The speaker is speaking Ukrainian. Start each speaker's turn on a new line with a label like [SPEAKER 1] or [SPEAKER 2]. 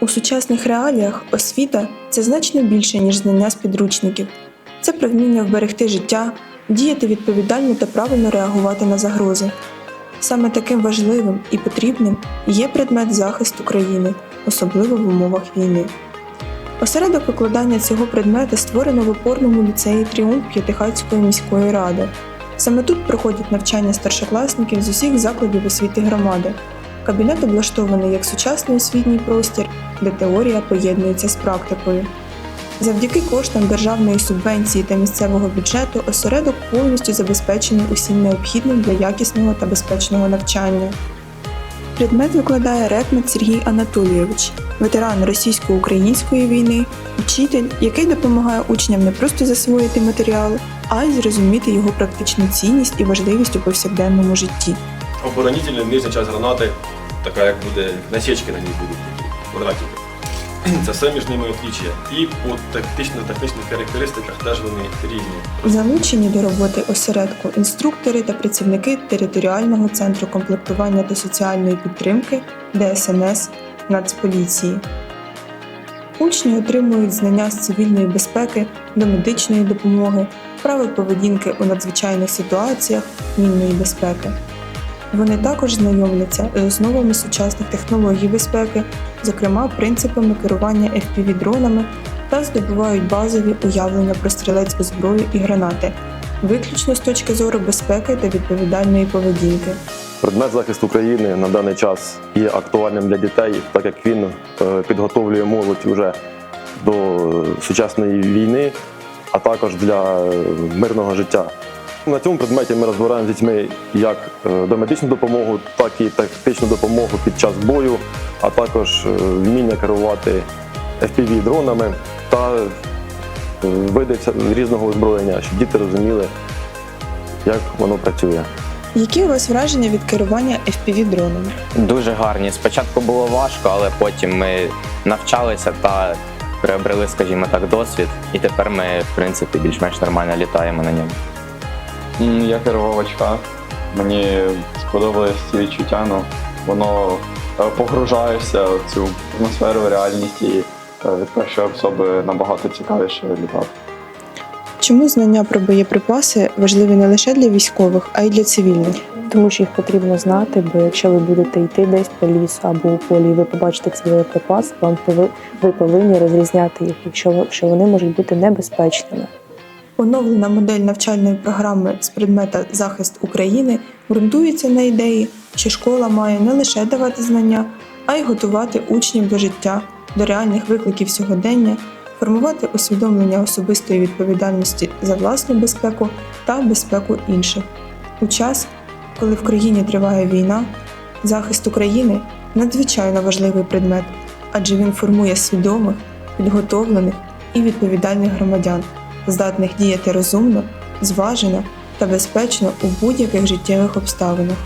[SPEAKER 1] У сучасних реаліях освіта це значно більше, ніж знання з підручників. Це про вміння вберегти життя, діяти відповідально та правильно реагувати на загрози. Саме таким важливим і потрібним є предмет захисту країни, особливо в умовах війни. Осередок викладання цього предмета створено в опорному ліцеї Тріумф П'ятихатської міської ради. Саме тут проходять навчання старшокласників з усіх закладів освіти громади. Кабінет облаштований як сучасний освітній простір, де теорія поєднується з практикою. Завдяки коштам державної субвенції та місцевого бюджету осередок повністю забезпечений усім необхідним для якісного та безпечного навчання. Предмет викладає рекмет Сергій Анатолійович, ветеран російсько-української війни, вчитель, який допомагає учням не просто засвоїти матеріал, а й зрозуміти його практичну цінність і важливість у повсякденному житті.
[SPEAKER 2] Оборонительний нижня частина гранати, така як буде, насічки на ній будуть такі, квадратики. Це все між ними отлічує. І по тактично-технічних характеристиках теж вони різні.
[SPEAKER 1] Залучені до роботи осередку інструктори та працівники територіального центру комплектування та соціальної підтримки ДСНС Нацполіції. Учні отримують знання з цивільної безпеки до медичної допомоги, правил поведінки у надзвичайних ситуаціях, мінної безпеки. Вони також знайомляться з основами сучасних технологій безпеки, зокрема принципами керування FPV-дронами та здобувають базові уявлення про стрілецьку зброю і гранати, виключно з точки зору безпеки та відповідальної поведінки.
[SPEAKER 3] Предмет захисту України на даний час є актуальним для дітей, так як він е, підготовлює молодь вже до сучасної війни, а також для е, мирного життя. На цьому предметі ми розбираємо з дітьми як е, домедичну допомогу, так і тактичну допомогу під час бою, а також е, вміння керувати FPV-дронами та е, види різного озброєння, щоб діти розуміли, як воно працює.
[SPEAKER 1] Які у вас враження від керування FPV-дронами?
[SPEAKER 4] Дуже гарні. Спочатку було важко, але потім ми навчалися та приобрели, скажімо так, досвід. І тепер ми, в принципі, більш-менш нормально літаємо на ньому.
[SPEAKER 5] Я керував очка. Мені сподобалось ці відчуття. Ну, воно е, погружаєшся в цю атмосферу, реальність і е, від першої особи набагато цікавіше літати.
[SPEAKER 1] Чому знання про боєприпаси важливі не лише для військових, а й для цивільних?
[SPEAKER 6] Тому що їх потрібно знати, бо якщо ви будете йти десь по лісу або у полі, і ви побачите ці боєприпаси, вам пови- ви повинні розрізняти їх, якщо що вони можуть бути небезпечними.
[SPEAKER 1] Оновлена модель навчальної програми з предмета захист України ґрунтується на ідеї, що школа має не лише давати знання, а й готувати учнів до життя, до реальних викликів сьогодення, формувати усвідомлення особистої відповідальності за власну безпеку та безпеку інших. У час, коли в країні триває війна, захист України надзвичайно важливий предмет, адже він формує свідомих, підготовлених і відповідальних громадян здатних діяти розумно, зважено та безпечно у будь-яких життєвих обставинах.